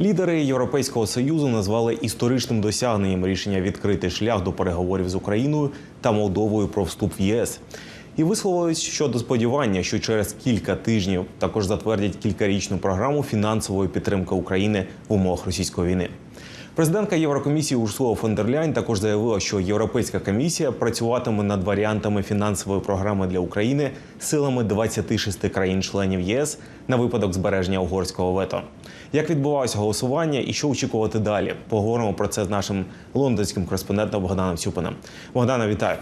Лідери Європейського союзу назвали історичним досягненням рішення відкрити шлях до переговорів з Україною та Молдовою про вступ в ЄС. І висловились щодо сподівання, що через кілька тижнів також затвердять кількарічну програму фінансової підтримки України в умовах російської війни. Президентка Єврокомісії Урсула фон також заявила, що Європейська комісія працюватиме над варіантами фінансової програми для України силами 26 країн-членів ЄС на випадок збереження угорського вето. Як відбувалося голосування і що очікувати далі? Поговоримо про це з нашим лондонським кореспондентом Богданом Сюпином. Богдана, вітаю.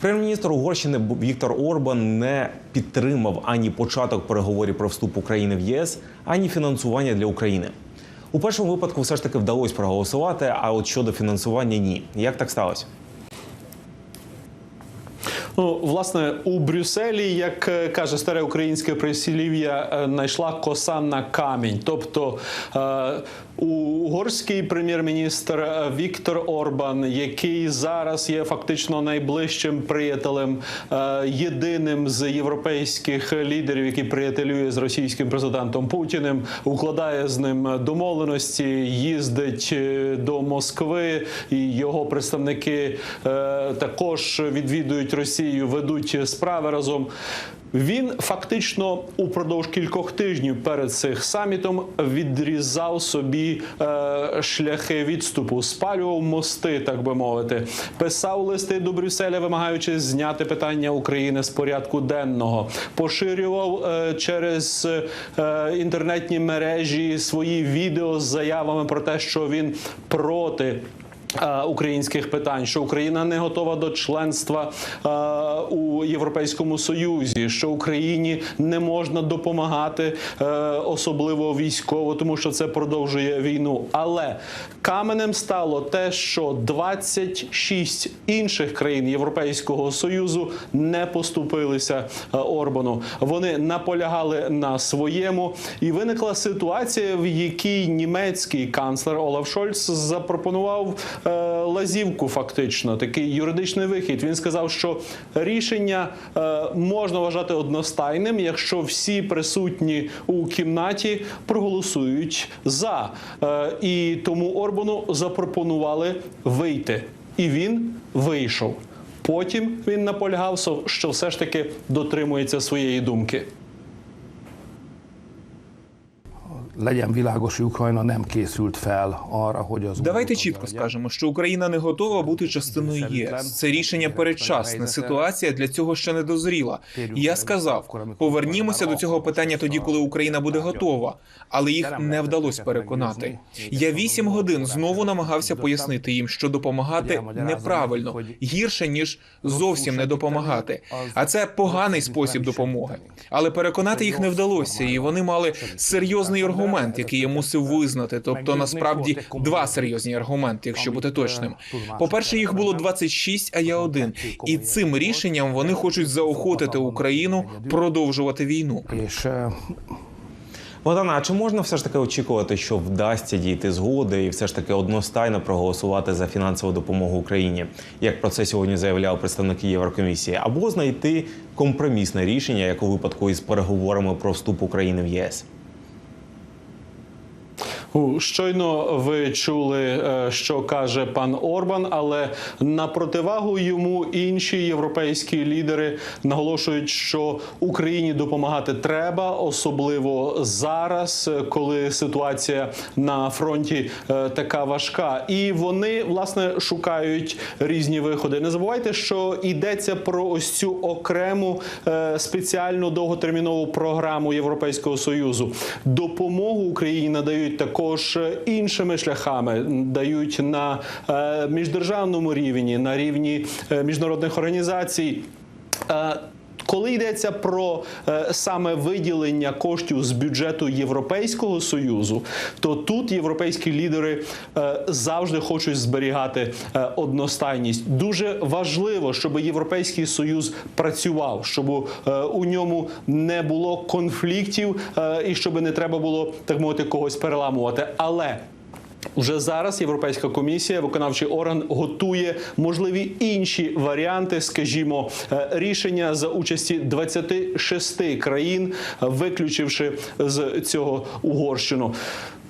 Прем'єр-міністр Угорщини Віктор Орбан не підтримав ані початок переговорів про вступ України в ЄС, ані фінансування для України. У першому випадку все ж таки вдалося проголосувати, а от щодо фінансування ні. Як так сталося? Ну, власне, у Брюсселі, як е, каже старе українське прислів'я, е, знайшла коса на камінь. Тобто е, угорський прем'єр-міністр е, Віктор Орбан, який зараз є фактично найближчим приятелем, е, єдиним з європейських лідерів, який приятелює з російським президентом Путіним, укладає з ним домовленості, їздить е, до Москви, і його представники також відвідують Росію, ведуть справи разом. Він фактично упродовж кількох тижнів перед цих самітом відрізав собі е, шляхи відступу, спалював мости, так би мовити, писав листи до Брюсселя, вимагаючи зняти питання України з порядку денного, поширював е, через е, інтернетні мережі свої відео з заявами про те, що він проти. Е, Українських питань, що Україна не готова до членства е, у Європейському Союзі, що Україні не можна допомагати, е, особливо військово, тому що це продовжує війну. Але каменем стало те, що 26 інших країн Європейського союзу не поступилися е, Орбану. Вони наполягали на своєму, і виникла ситуація, в якій німецький канцлер Олаф Шольц запропонував лазівку, фактично такий юридичний вихід. Він сказав, що рішення е, можна вважати одностайним, якщо всі присутні у кімнаті проголосують за. Е, і тому Орбану запропонували вийти, і він вийшов. Потім він наполягав, що все ж таки дотримується своєї думки. Legyen világos, Ukrajna nem készült fel arra, hogy az Давайте чітко скажемо, що Україна не готова бути частиною ЄС. Це рішення передчасне. Ситуація для цього ще не дозріла. Я сказав, повернімося до цього питання тоді, коли Україна буде готова, але їх не вдалося переконати. Я вісім годин знову намагався пояснити їм, що допомагати неправильно, гірше ніж зовсім не допомагати. А це поганий спосіб допомоги. Але переконати їх не вдалося, і вони мали серйозний аргумент, який я мусив визнати. Тобто, насправді, два серйозні аргументи, якщо бути точним. По перше, їх було 26, а я один. І цим рішенням вони хочуть заохотити Україну продовжувати війну. Богдана, а чи можна все ж таки очікувати, що вдасться дійти згоди і все ж таки одностайно проголосувати за фінансову допомогу Україні, як про це сьогодні заявляли представники Єврокомісії, або знайти компромісне рішення, як у випадку із переговорами про вступ України в ЄС? Щойно ви чули, е, що каже пан Орбан, але на противагу йому інші європейські лідери наголошують, що Україні допомагати треба, особливо зараз, е, коли ситуація на фронті е, така важка. І вони власне шукають різні виходи. Не забувайте, що йдеться про ось цю окрему спеціальну довготермінову програму Європейського союзу. Допомогу Україні надають також іншими шляхами, дають на е, міждержавному рівні, на рівні е, міжнародних організацій. Коли йдеться про е, саме виділення коштів з бюджету Європейського союзу, то тут європейські лідери е, завжди хочуть зберігати е, одностайність. Дуже важливо, щоб європейський союз працював, щоб е, у ньому не було конфліктів е, і щоб не треба було так мовити когось переламувати. Але Уже зараз Європейська комісія, виконавчий орган, готує можливі інші варіанти, скажімо, е, рішення за участі 26 країн, виключивши з цього Угорщину.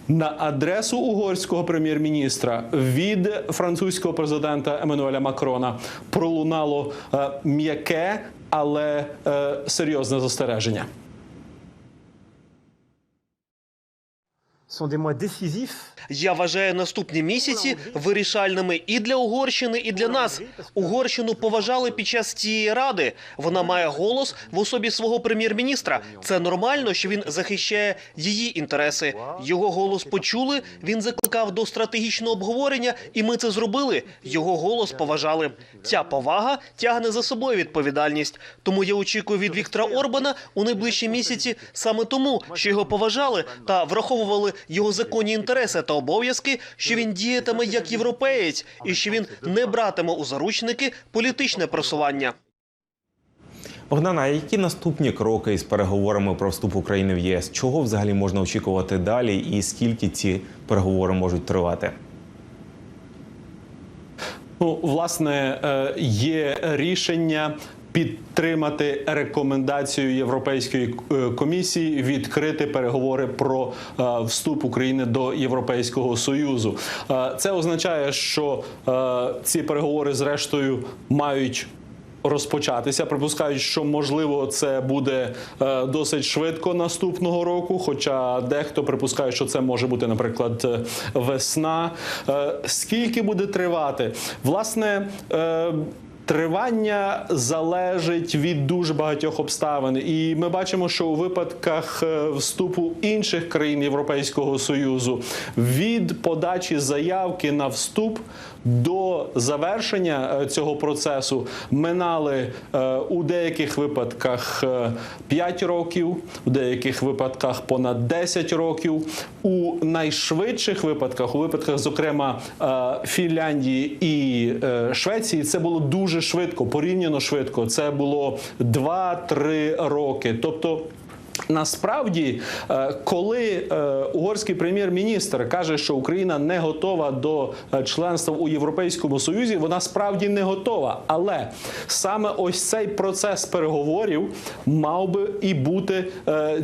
на адресу угорського прем'єр-міністра від французького президента Еммануеля Макрона пролунало е, м'яке, але е, серйозне застереження. sont des mois décisifs Я вважаю наступні місяці вирішальними і для Угорщини, і для нас. Угорщину поважали під час цієї ради. Вона має голос в особі свого прем'єр-міністра. Це нормально, що він захищає її інтереси. Його голос почули. Він закликав до стратегічного обговорення, і ми це зробили. Його голос поважали. Ця повага тягне за собою відповідальність. Тому я очікую від Віктора Орбана у найближчі місяці саме тому, що його поважали та враховували його законні інтереси та обов'язки, що він діятиме як європеєць, і що він не братиме у заручники політичне просування. Богдана, а які наступні кроки з переговорами про вступ України в ЄС? Чого взагалі можна очікувати далі, і скільки ці переговори можуть тривати? Ну, власне, е, є рішення підтримати рекомендацію Європейської е, комісії відкрити переговори про е, вступ України до Європейського союзу. Е, Це означає, що ці переговори, зрештою, мають. Розпочатися припускають, що можливо це буде досить швидко наступного року. Хоча дехто припускає, що це може бути, наприклад, весна. Скільки буде тривати? Власне. Тривання залежить від дуже багатьох обставин, і ми бачимо, що у випадках е, вступу інших країн Європейського союзу від подачі заявки на вступ до завершення е, цього процесу минали е, у деяких випадках 5 років, у деяких випадках понад 10 років. У найшвидших випадках, у випадках, зокрема Фінляндії і Швеції, це було дуже швидко, порівняно швидко. Це було 2-3 роки. Тобто. Насправді, е, коли е, угорський прем'єр-міністр каже, що Україна не готова до е, членства у Європейському Союзі, вона справді не готова. Але саме ось цей процес переговорів мав би і бути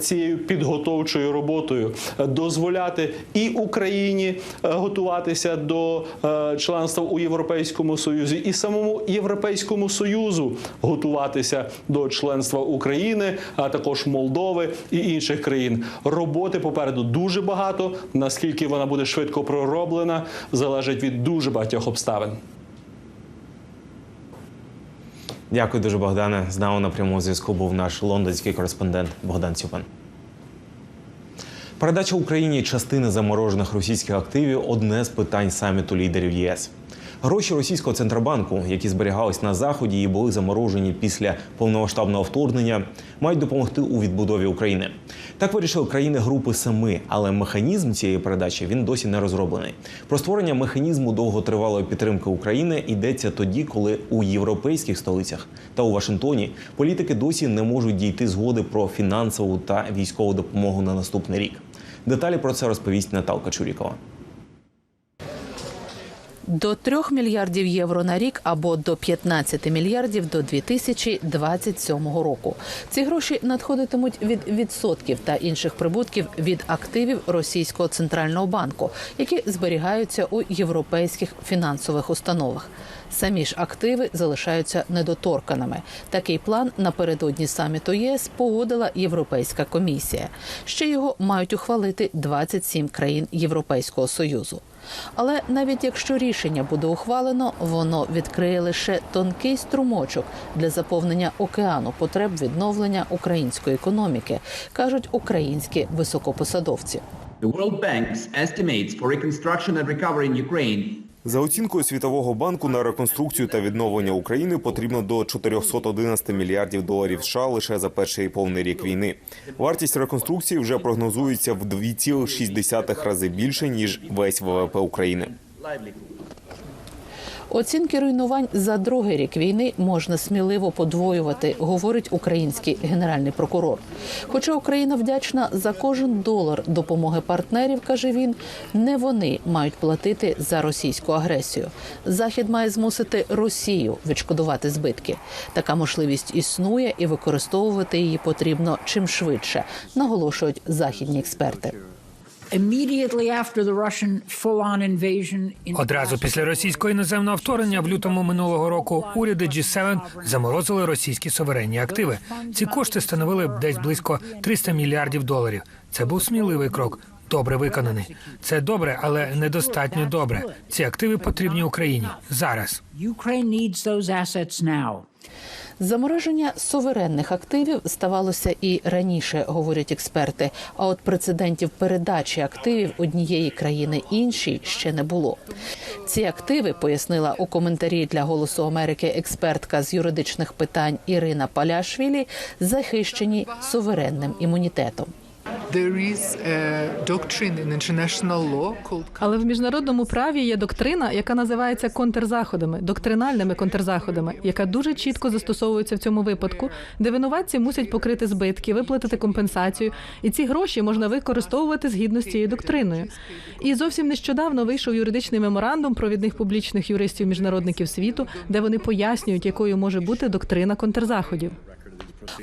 цією підготовчою роботою, дозволяти і Україні готуватися до членства у Європейському Союзі, і самому Європейському Союзу готуватися до членства України, а також Молдови і інших країн. Роботи попереду дуже багато. Наскільки вона буде швидко пророблена, залежить від дуже багатьох обставин. Дякую дуже, Богдане. З нами на прямому зв'язку був наш лондонський кореспондент Богдан Цюпан. Передача Україні частини заморожених російських активів одне з питань саміту лідерів ЄС. Гроші російського центробанку, які зберігались на заході і були заморожені після повномасштабного вторгнення, мають допомогти у відбудові України. Так вирішили країни групи Семи, але механізм цієї передачі він досі не розроблений. Про створення механізму довготривалої підтримки України йдеться тоді, коли у європейських столицях та у Вашингтоні політики досі не можуть дійти згоди про фінансову та військову допомогу на наступний рік. Деталі про це розповість Наталка Чурікова. До 3 мільярдів євро на рік або до 15 мільярдів до 2027 року. Ці гроші надходитимуть від відсотків та інших прибутків від активів російського центрального банку, які зберігаються у європейських фінансових установах. Самі ж активи залишаються недоторканими. Такий план напередодні саміту ЄС погодила Європейська комісія. Ще його мають ухвалити 27 країн Європейського союзу. Але навіть якщо рішення буде ухвалено, воно відкриє лише тонкий струмочок для заповнення океану потреб відновлення української економіки, кажуть українські високопосадовці. The World Bank's estimates for reconstruction and recovery in Ukraine За оцінкою Світового банку на реконструкцію та відновлення України потрібно до 411 мільярдів доларів США лише за перший повний рік війни. Вартість реконструкції вже прогнозується в 2,6 рази більше ніж весь ВВП України. Оцінки руйнувань за другий рік війни можна сміливо подвоювати, говорить український генеральний прокурор. Хоча Україна вдячна за кожен долар допомоги партнерів, каже він, не вони мають платити за російську агресію. Захід має змусити Росію відшкодувати збитки. Така можливість існує, і використовувати її потрібно чим швидше, наголошують західні експерти. Одразу після російського іноземного вторгнення в лютому минулого року уряди G7 заморозили російські суверенні активи. Ці кошти становили десь близько 300 мільярдів доларів. Це був сміливий крок. Добре виконаний. Це добре, але недостатньо добре. Ці активи потрібні Україні зараз. Замороження суверенних активів ставалося і раніше, говорять експерти. А от прецедентів передачі активів однієї країни іншій ще не було. Ці активи пояснила у коментарі для Голосу Америки експертка з юридичних питань Ірина Паляшвілі, захищені суверенним імунітетом. Але в міжнародному праві є доктрина, яка називається контрзаходами, доктринальними контрзаходами, яка дуже чітко застосовується в цьому випадку, де винуватці мусять покрити збитки, виплатити компенсацію, і ці гроші можна використовувати згідно з цією доктриною. І зовсім нещодавно вийшов юридичний меморандум провідних публічних юристів міжнародників світу, де вони пояснюють, якою може бути доктрина контрзаходів.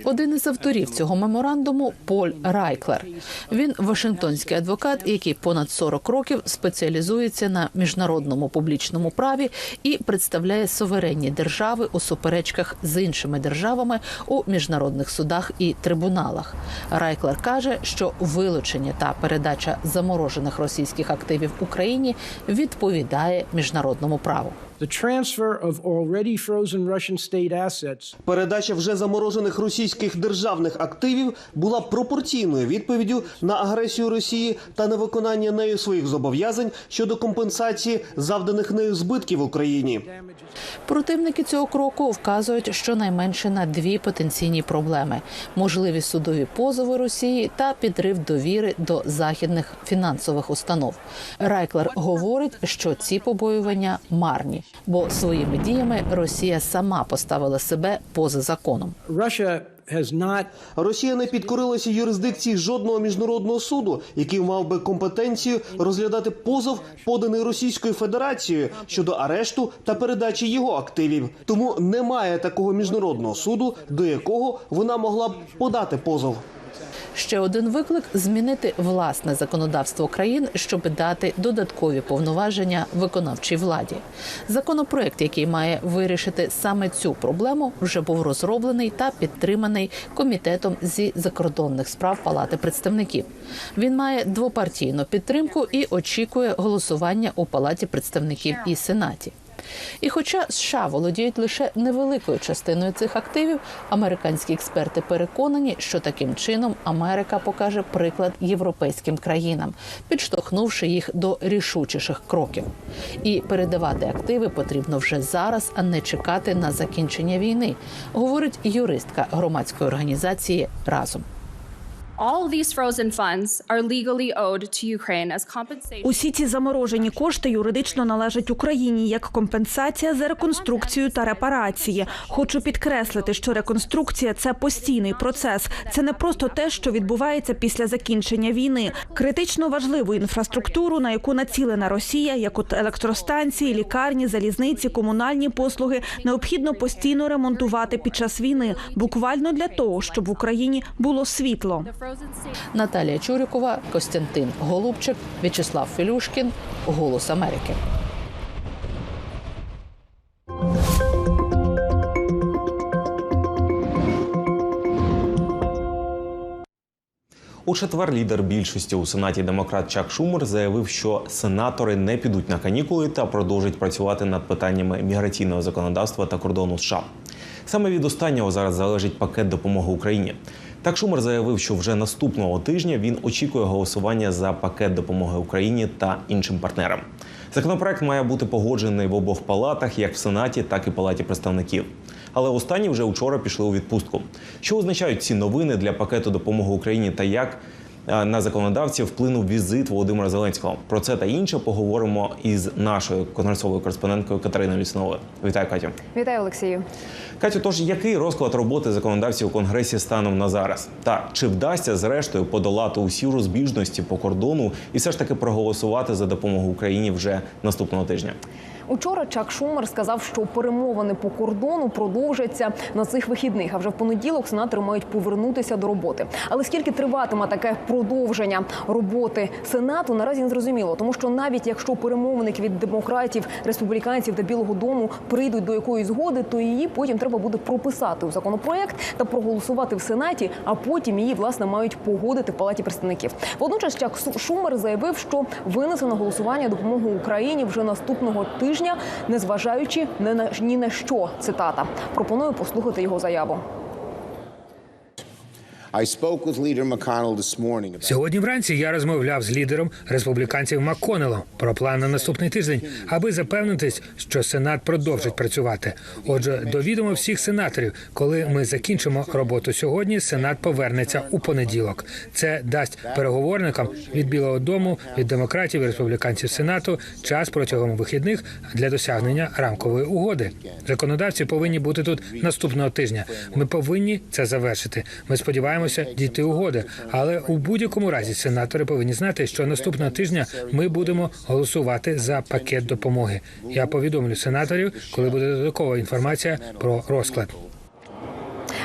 Один із авторів цього меморандуму Поль Райклер. Він Вашингтонський адвокат, який понад 40 років спеціалізується на міжнародному публічному праві і представляє суверенні держави у суперечках з іншими державами у міжнародних судах і трибуналах. Райклер каже, що вилучення та передача заморожених російських активів Україні відповідає міжнародному праву. The transfer of already frozen Russian state assets Передача вже заморожених російських державних активів була пропорційною відповіддю на агресію Росії та на виконання нею своїх зобов'язань щодо компенсації завданих нею збитків Україні. Противники цього кроку вказують щонайменше на дві потенційні проблеми: можливі судові позови Росії та підрив довіри до західних фінансових установ. Райклер говорить, що ці побоювання марні, бо своїми діями Росія сама поставила себе поза законом. Росія не підкорилася юрисдикції жодного міжнародного суду, який мав би компетенцію розглядати позов, поданий Російською Федерацією щодо арешту та передачі його активів. Тому немає такого міжнародного суду, до якого вона могла б подати позов. Ще один виклик змінити власне законодавство країн, щоб дати додаткові повноваження виконавчій владі. Законопроект, який має вирішити саме цю проблему, вже був розроблений та підтриманий комітетом зі закордонних справ Палати представників. Він має двопартійну підтримку і очікує голосування у Палаті представників і Сенаті. І хоча США володіють лише невеликою частиною цих активів, американські експерти переконані, що таким чином Америка покаже приклад європейським країнам, підштовхнувши їх до рішучіших кроків. І передавати активи потрібно вже зараз, а не чекати на закінчення війни, говорить юристка громадської організації разом. Усі ці заморожені кошти юридично належать Україні як компенсація за реконструкцію та репарації. Хочу підкреслити, що реконструкція це постійний процес. Це не просто те, що відбувається після закінчення війни. Критично важливу інфраструктуру, на яку націлена Росія, як от електростанції, лікарні, залізниці, комунальні послуги, необхідно постійно ремонтувати під час війни, буквально для того, щоб в Україні було світло. Наталія Чурікова, Костянтин Голубчик, В'ячеслав Філюшкін, Голос Америки. У четвер лідер більшості у сенаті демократ Чак Шумер заявив, що сенатори не підуть на канікули та продовжать працювати над питаннями міграційного законодавства та кордону США. Саме від останнього зараз залежить пакет допомоги Україні. Так Шумер заявив, що вже наступного тижня він очікує голосування за пакет допомоги Україні та іншим партнерам. Законопроект має бути погоджений в обох палатах, як в Сенаті, так і Палаті представників. Але останні вже вчора пішли у відпустку. Що означають ці новини для пакету допомоги Україні та як на законодавців вплинув візит Володимира Зеленського? Про це та інше поговоримо із нашою конгресовою кореспонденткою Катериною Лісновою. Вітаю, Катю. Вітаю, Олексію. Катю, тож який розклад роботи законодавців у конгресі станом на зараз? Та чи вдасться зрештою подолати усі розбіжності по кордону і все ж таки проголосувати за допомогу Україні вже наступного тижня? Учора Чак Шумер сказав, що перемовини по кордону продовжаться на цих вихідних. А вже в понеділок сенатори мають повернутися до роботи. Але скільки триватиме таке продовження роботи сенату, наразі не зрозуміло, тому що навіть якщо перемовники від демократів, республіканців та Білого Дому прийдуть до якоїсь згоди, то її потім треба буде прописати у законопроект та проголосувати в сенаті, а потім її власне мають погодити в палаті представників. Водночас Чак Шумер заявив, що винесе на голосування допомогу Україні вже наступного тижня, незважаючи ні на ні на що. Цитата пропоную послухати його заяву. Сьогодні вранці я розмовляв з лідером республіканців МакКоннеллом про план на наступний тиждень, аби запевнитись, що Сенат продовжить працювати. Отже, до відома всіх сенаторів, коли ми закінчимо роботу сьогодні, Сенат повернеться у понеділок. Це дасть переговорникам від Білого Дому, від демократів і республіканців Сенату час протягом вихідних для досягнення рамкової угоди. Законодавці повинні бути тут наступного тижня. Ми повинні це завершити. Ми сподіваємося дійти угоди, але у будь-якому разі сенатори повинні знати, що наступного тижня ми будемо голосувати за пакет допомоги. Я повідомлю сенаторів, коли буде додаткова інформація про розклад.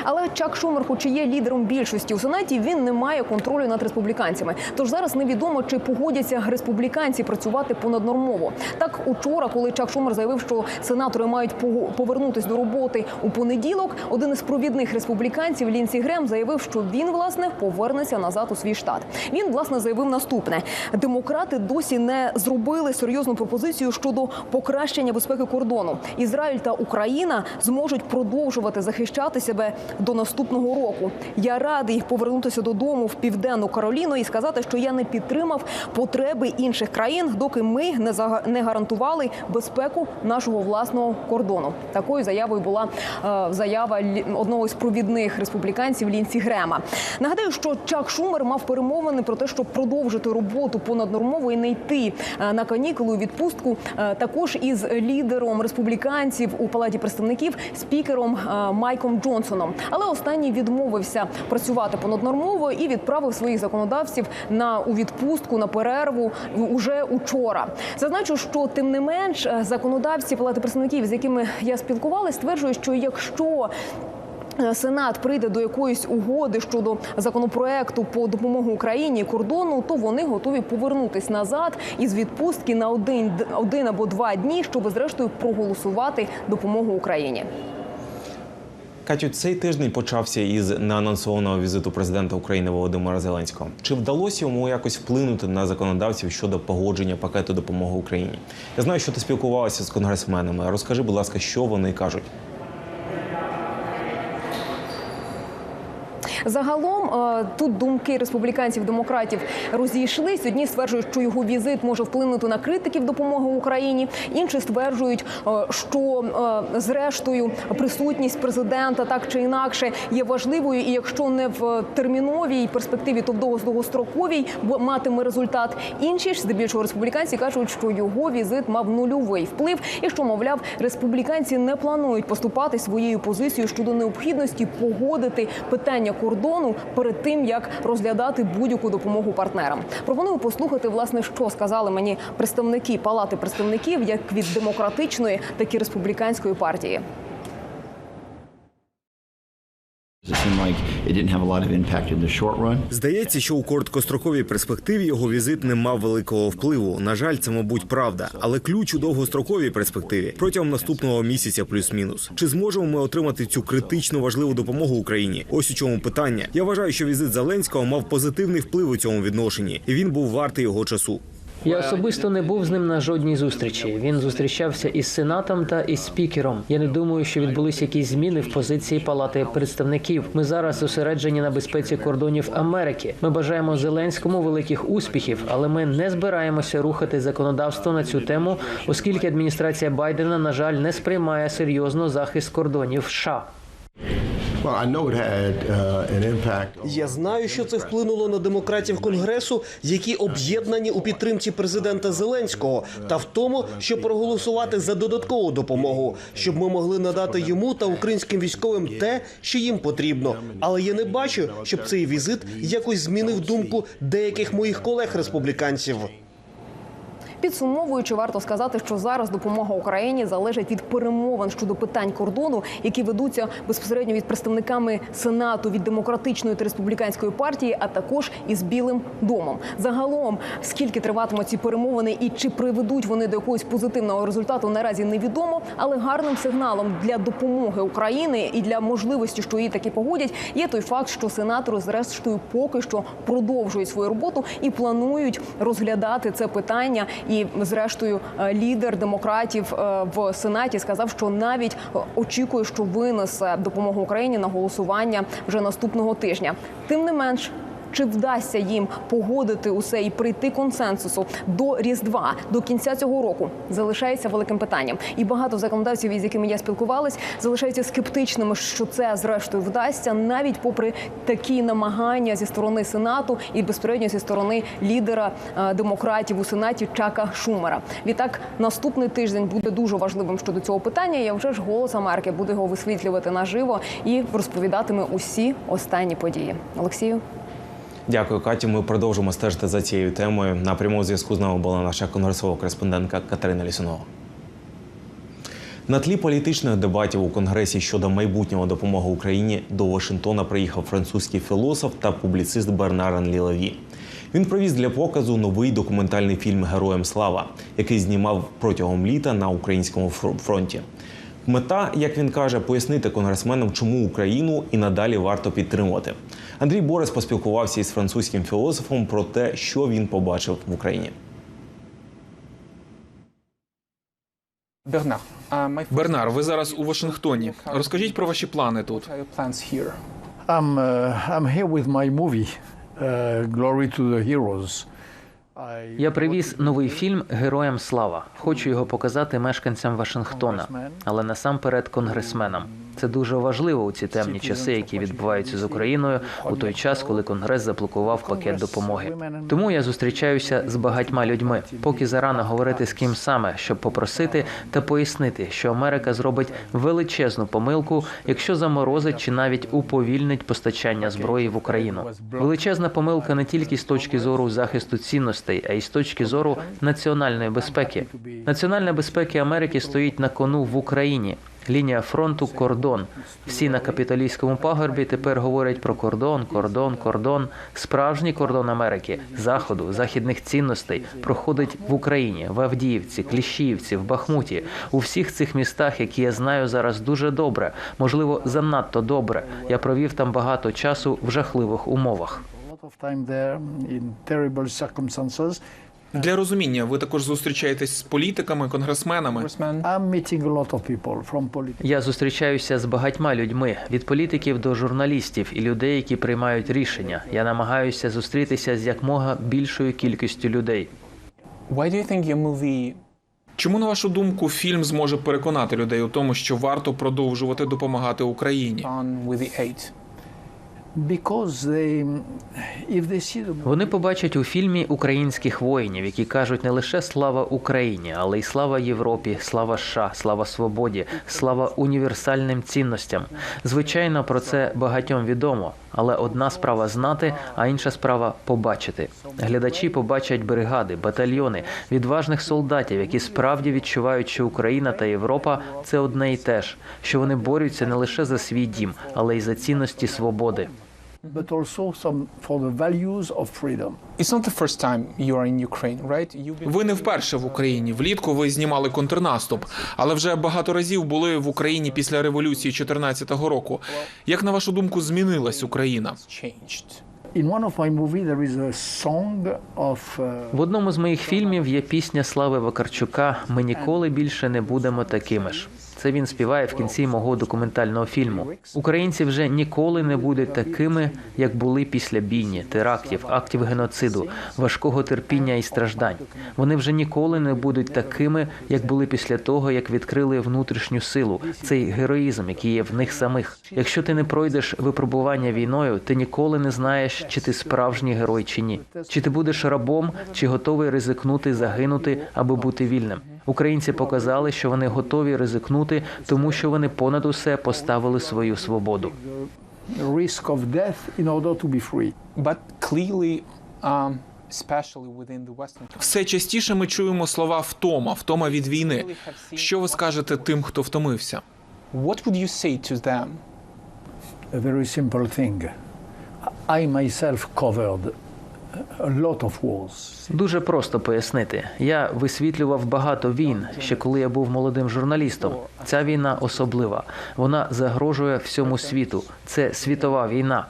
Але Чак Шумер, хоч і є лідером більшості у сенаті, він не має контролю над республіканцями. Тож зараз невідомо, чи погодяться республіканці працювати понаднормово. Так учора, коли Чак Шумер заявив, що сенатори мають повернутись до роботи у понеділок, один із провідних республіканців Лінсі Грем заявив, що він власне повернеться назад у свій штат. Він власне заявив наступне: демократи досі не зробили серйозну пропозицію щодо покращення безпеки кордону. Ізраїль та Україна зможуть продовжувати захищати себе до наступного року. Я радий повернутися додому в південну Кароліну і сказати, що я не підтримав потреби інших країн, доки ми не не гарантували безпеку нашого власного кордону. Такою заявою була е, заява одного із провідних республіканців Лінсі Грема. Нагадаю, що Чак Шумер мав перемовини про те, щоб продовжити роботу понаднормово і не йти е, на канікули у відпустку. е, Також із лідером республіканців у палаті представників спікером Майком Джонсоном. Але останній відмовився працювати понаднормово і відправив своїх законодавців на у відпустку на перерву уже учора. Зазначу, що тим не менш е, законодавці палати представників, з якими я спілкувалась, стверджують, що якщо е, Сенат прийде до якоїсь угоди щодо законопроекту по допомогу Україні і кордону, то вони готові повернутись назад із відпустки на один, один або два дні, щоб зрештою проголосувати допомогу Україні. Катю, цей тиждень почався із неанонсованого візиту президента України Володимира Зеленського. Чи вдалося йому якось вплинути на законодавців щодо погодження пакету допомоги Україні? Я знаю, що ти спілкувалася з конгресменами. Розкажи, будь ласка, що вони кажуть. Загалом е, тут думки республіканців демократів розійшлись. Одні стверджують, що його візит може вплинути на критиків допомоги Україні. Інші стверджують, е, що е, зрештою присутність президента так чи інакше є важливою, і якщо не в терміновій перспективі, то в довгостроковій матиме результат. Інші ж здебільшого республіканці кажуть, що його візит мав нульовий вплив, і що мовляв, республіканці не планують поступати своєю позицією щодо необхідності погодити питання кордону перед тим, як розглядати будь-яку допомогу партнерам. Пропоную послухати, власне, що сказали мені представники палати представників, як від демократичної, так і республіканської партії. It seemed like it didn't have a lot of impact in the short run. Здається, що у короткостроковій перспективі його візит не мав великого впливу. На жаль, це мабуть правда, але ключ у довгостроковій перспективі протягом наступного місяця, плюс-мінус. Чи зможемо ми отримати цю критично важливу допомогу Україні? Ось у чому питання. Я вважаю, що візит Зеленського мав позитивний вплив у цьому відношенні, і він був вартий його часу. Я особисто не був з ним на жодній зустрічі. Він зустрічався із сенатом та із спікером. Я не думаю, що відбулися якісь зміни в позиції палати представників. Ми зараз зосереджені на безпеці кордонів Америки. Ми бажаємо Зеленському великих успіхів, але ми не збираємося рухати законодавство на цю тему, оскільки адміністрація Байдена, на жаль, не сприймає серйозно захист кордонів США. Я знаю, що це вплинуло на демократів конгресу, які об'єднані у підтримці президента Зеленського, та в тому, щоб проголосувати за додаткову допомогу, щоб ми могли надати йому та українським військовим те, що їм потрібно. Але я не бачу, щоб цей візит якось змінив думку деяких моїх колег республіканців. Підсумовуючи, варто сказати, що зараз допомога Україні залежить від перемовин щодо питань кордону, які ведуться безпосередньо від представниками Сенату, від демократичної та республіканської партії, а також із Білим домом. Загалом, скільки триватимуть ці перемовини і чи приведуть вони до якогось позитивного результату, наразі невідомо. Але гарним сигналом для допомоги Україні і для можливості, що її таки погодять, є той факт, що сенатори зрештою поки що продовжують свою роботу і планують розглядати це питання. І зрештою, е, лідер демократів е, в сенаті сказав, що навіть очікує, що винесе допомогу Україні на голосування вже наступного тижня. Тим не менш. Чи вдасться їм погодити усе і прийти консенсусу до різдва до кінця цього року залишається великим питанням, і багато законодавців, із якими я спілкувалась, залишаються скептичними, що це зрештою вдасться, навіть попри такі намагання зі сторони сенату і безпосередньо зі сторони лідера е, демократів у сенаті Чака Шумера. Відтак, наступний тиждень буде дуже важливим щодо цього питання. Я вже ж голос Америки буде його висвітлювати наживо і розповідатиме усі останні події. Олексію. Дякую, Каті. Ми продовжимо стежити за цією темою. На прямому зв'язку з нами була наша конгресова кореспондентка Катерина Лісунова. На тлі політичних дебатів у Конгресі щодо майбутнього допомоги Україні до Вашингтона приїхав французький філософ та публіцист Бернар Анлі Леві. Він провіз для показу новий документальний фільм Героям слава, який знімав протягом літа на українському фронті. Мета, як він каже, пояснити конгресменам, чому Україну і надалі варто підтримувати. Андрій Борис поспілкувався із французьким філософом про те, що він побачив в Україні. Бернар, ви зараз у Вашингтоні. Розкажіть про ваші плани тут. I'm, uh, I'm here with my movie, uh, Glory to the Heroes. Я привіз новий фільм Героям слава. Хочу його показати мешканцям Вашингтона, але насамперед конгресменам. Це дуже важливо у ці темні часи, які відбуваються з Україною у той час, коли конгрес заблокував пакет допомоги. Тому я зустрічаюся з багатьма людьми. Поки зарано говорити з ким саме, щоб попросити та пояснити, що Америка зробить величезну помилку, якщо заморозить чи навіть уповільнить постачання зброї в Україну. Величезна помилка не тільки з точки зору захисту цінностей, а й з точки зору національної безпеки. Національна безпека Америки стоїть на кону в Україні. Лінія фронту кордон. Всі на капіталійському пагорбі тепер говорять про кордон, кордон, кордон. Справжній кордон Америки, заходу, західних цінностей проходить в Україні, в Авдіївці, Кліщіївці, в Бахмуті, у всіх цих містах, які я знаю зараз дуже добре, можливо, занадто добре. Я провів там багато часу в жахливих умовах. Для розуміння, ви також зустрічаєтесь з політиками, конгресменами. Я зустрічаюся з багатьма людьми від політиків до журналістів і людей, які приймають рішення. Я намагаюся зустрітися з якмога більшою кількістю людей. Чому, на вашу думку, фільм зможе переконати людей у тому, що варто продовжувати допомагати Україні? Вони побачать у фільмі українських воїнів, які кажуть не лише слава Україні, але й слава Європі, слава США, слава свободі, слава універсальним цінностям. Звичайно, про це багатьом відомо, але одна справа знати, а інша справа побачити. Глядачі побачать бригади, батальйони, відважних солдатів, які справді відчувають, що Україна та Європа це одне і те ж, що вони борються не лише за свій дім, але й за цінності свободи. But also some for the values of freedom. It's not the first time you are in Ukraine, right? You've been... Ви не вперше в Україні. Влітку ви знімали контрнаступ, але вже багато разів були в Україні після революції 2014 року. Як на вашу думку, змінилась Україна? changed. In one of my movies, there is a song of uh, В одному з моїх фільмів є пісня Слави Вакарчука Ми ніколи більше не будемо такими ж. Це він співає в кінці мого документального фільму. Українці вже ніколи не будуть такими, як були після бійні, терактів, актів геноциду, важкого терпіння і страждань. Вони вже ніколи не будуть такими, як були після того, як відкрили внутрішню силу, цей героїзм, який є в них самих. Якщо ти не пройдеш випробування війною, ти ніколи не знаєш, чи ти справжній герой чи ні. Чи ти будеш рабом, чи готовий ризикнути, загинути, аби бути вільним. Українці показали, що вони готові ризикнути, тому що вони понад усе поставили свою свободу. um, Все частіше ми чуємо слова втома, втома від війни. Що ви скажете тим, хто втомився? What would you say to them? A very simple thing. I myself covered Дуже просто пояснити. Я висвітлював багато війн ще коли я був молодим журналістом. Ця війна особлива. Вона загрожує всьому світу. Це світова війна.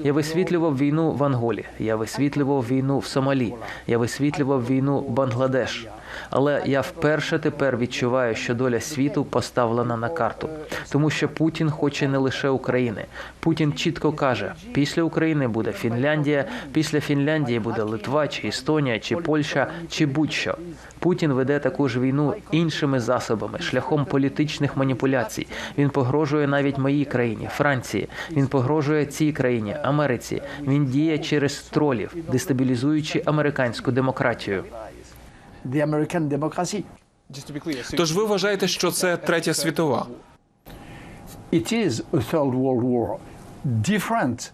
Я висвітлював війну в Анголі. Я висвітлював війну в Сомалі. Я висвітлював війну в Бангладеш. Але я вперше тепер відчуваю, що доля світу поставлена на карту, тому що Путін хоче не лише України. Путін чітко каже: після України буде Фінляндія, після Фінляндії буде Литва, чи Естонія, чи Польща, чи будь-що. Путін веде таку ж війну іншими засобами, шляхом політичних маніпуляцій. Він погрожує навіть моїй країні, Франції. Він погрожує цій країні, Америці. Він діє через тролів, дестабілізуючи американську демократію. The American democracy. Just to be clear, so Тож ви вважаєте, що це третя світова? It is a third world war. Different.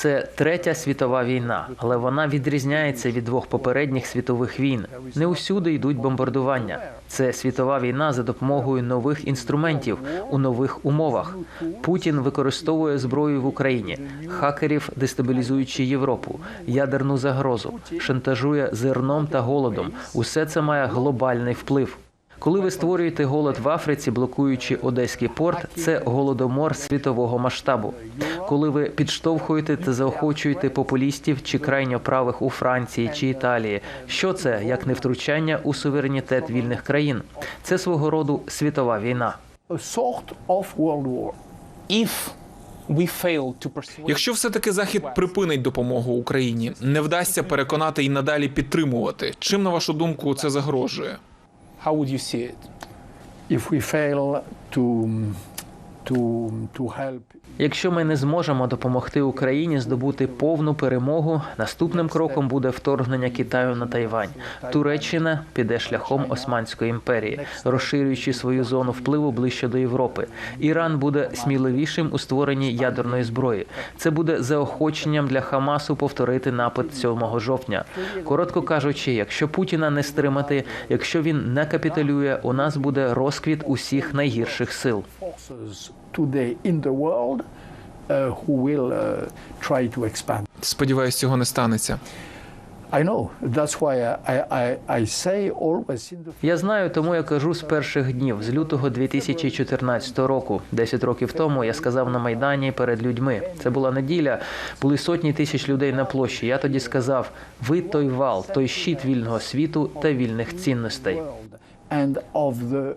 Це третя світова війна, але вона відрізняється від двох попередніх світових війн. Не усюди йдуть бомбардування. Це світова війна за допомогою нових інструментів у нових умовах. Путін використовує зброю в Україні, хакерів, дестабілізуючи Європу, ядерну загрозу, шантажує зерном та голодом. Усе це має глобальний вплив. Коли ви створюєте голод в Африці, блокуючи Одеський порт, це голодомор світового масштабу. Коли ви підштовхуєте та заохочуєте популістів чи крайньо правих у Франції чи Італії, що це як не втручання у суверенітет вільних країн? Це свого роду світова війна. Якщо все-таки Захід припинить допомогу Україні, не вдасться переконати і надалі підтримувати. Чим на вашу думку це загрожує? How would you see it? If we fail to, to, to help Якщо ми не зможемо допомогти Україні здобути повну перемогу, наступним кроком буде вторгнення Китаю на Тайвань. Туреччина піде шляхом Османської імперії, розширюючи свою зону впливу ближче до Європи. Іран буде сміливішим у створенні ядерної зброї. Це буде заохоченням для Хамасу повторити напад 7 жовтня. Коротко кажучи, якщо Путіна не стримати, якщо він не капітулює, у нас буде розквіт усіх найгірших сил. Today in the world uh, who will uh, try to expand. Сподіваюсь, цього не станеться. I know. That's why I, I, I say always in the Я знаю, тому я кажу з перших днів, з лютого 2014 року. Десять років тому я сказав на майдані перед людьми. Це була неділя, були сотні тисяч людей на площі. Я тоді сказав: ви той вал, той щит вільного світу та вільних цінностей. and of the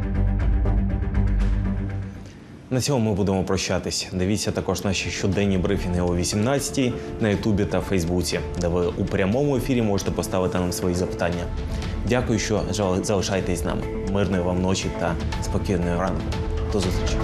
На цьому ми будемо прощатись. Дивіться також наші щоденні брифінги о 18 на Ютубі та Фейсбуці, де ви у прямому ефірі можете поставити нам свої запитання. Дякую, що залишаєтесь з нами. Мирної вам ночі та спокійної ранку. До зустрічі.